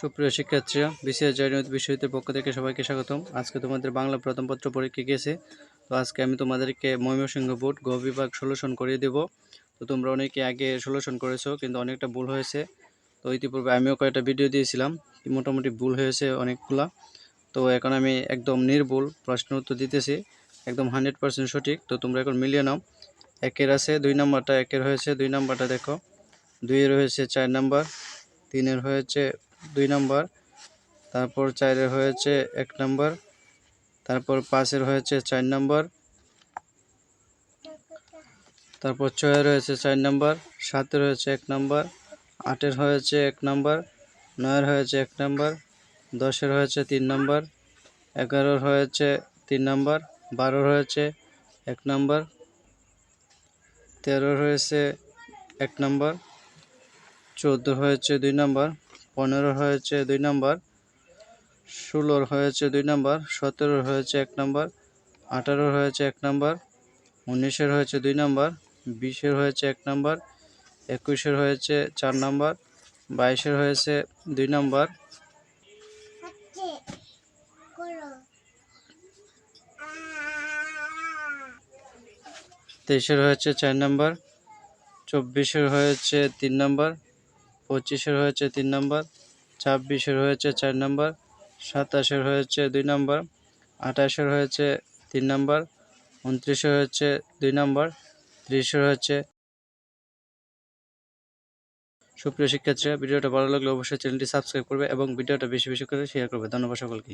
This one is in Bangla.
সুপ্রিয় শিক্ষার্থীরা, বিসিএস জয়নিত বিশ্ববিদ্যালয়ের পক্ষ থেকে সবাইকে স্বাগতম। আজকে তোমাদের বাংলা প্রথম পত্র পরীক্ষা গিয়েছে তো আজকে আমি তোমাদেরকে ময়মনসিংহ বোর্ড গ বিভাগ সলিউশন করিয়ে দেব। তো তোমরা অনেকে আগে সলিউশন করেছ, কিন্তু অনেকটা ভুল হয়েছে। তো ইতিপূর্বে আমিও কয়েকটা ভিডিও দিয়েছিলাম। মোটামুটি ভুল হয়েছে অনেকগুলা। তো এখন আমি একদম নির্ভুল প্রশ্ন উত্তর দিতেছি। একদম হান্ড্রেড পার্সেন্ট সঠিক। তো তোমরা এখন মিলিয়ে নাও। একের আছে, দুই নাম্বারটা একের হয়েছে, দুই নাম্বারটা দেখো। দুইয়ের হয়েছে চার নাম্বার, তিনের হয়েছে দুই নম্বর। তারপর চারের হয়েছে এক নম্বর। তারপর পাঁচের হয়েছে চার নম্বর। তারপর ছয়ের রয়েছে চার নম্বর। সাতের হয়েছে এক নম্বর। আটের হয়েছে এক নম্বর। নয়ের হয়েছে এক নম্বর। দশের হয়েছে তিন নম্বর। এগারোর হয়েছে তিন নম্বর। বারোর হয়েছে এক নম্বর। তেরোর হয়েছে এক নম্বর। চোদ্দ হয়েছে দুই নাম্বার। পনেরো হয়েছে দুই নাম্বার, ষোলোর হয়েছে দুই নাম্বার, সতেরোর হয়েছে এক নাম্বার, আঠারোর হয়েছে এক নাম্বার, উনিশের হয়েছে দুই নাম্বার, বিশের হয়েছে এক নাম্বার, একুশের হয়েছে চার নাম্বার, বাইশের হয়েছে দুই নাম্বার। তেইশের হয়েছে চার নাম্বার, চব্বিশের হয়েছে তিন নাম্বার পঁচিশের হয়েছে তিন নম্বর, ছাব্বিশের হয়েছে চার নম্বর, সাতাশের হয়েছে দুই নম্বর, আঠাশের হয়েছে তিন নম্বর, উনত্রিশের হয়েছে দুই নম্বর, ত্রিশের হয়েছে। সুপ্রিয় শিক্ষার্থীরা, ভিডিওটা ভালো লাগলে অবশ্যই চ্যানেলটি সাবস্ক্রাইব করবে এবং ভিডিওটা বেশি বেশি করে শেয়ার করবে। ধন্যবাদ সকলকে।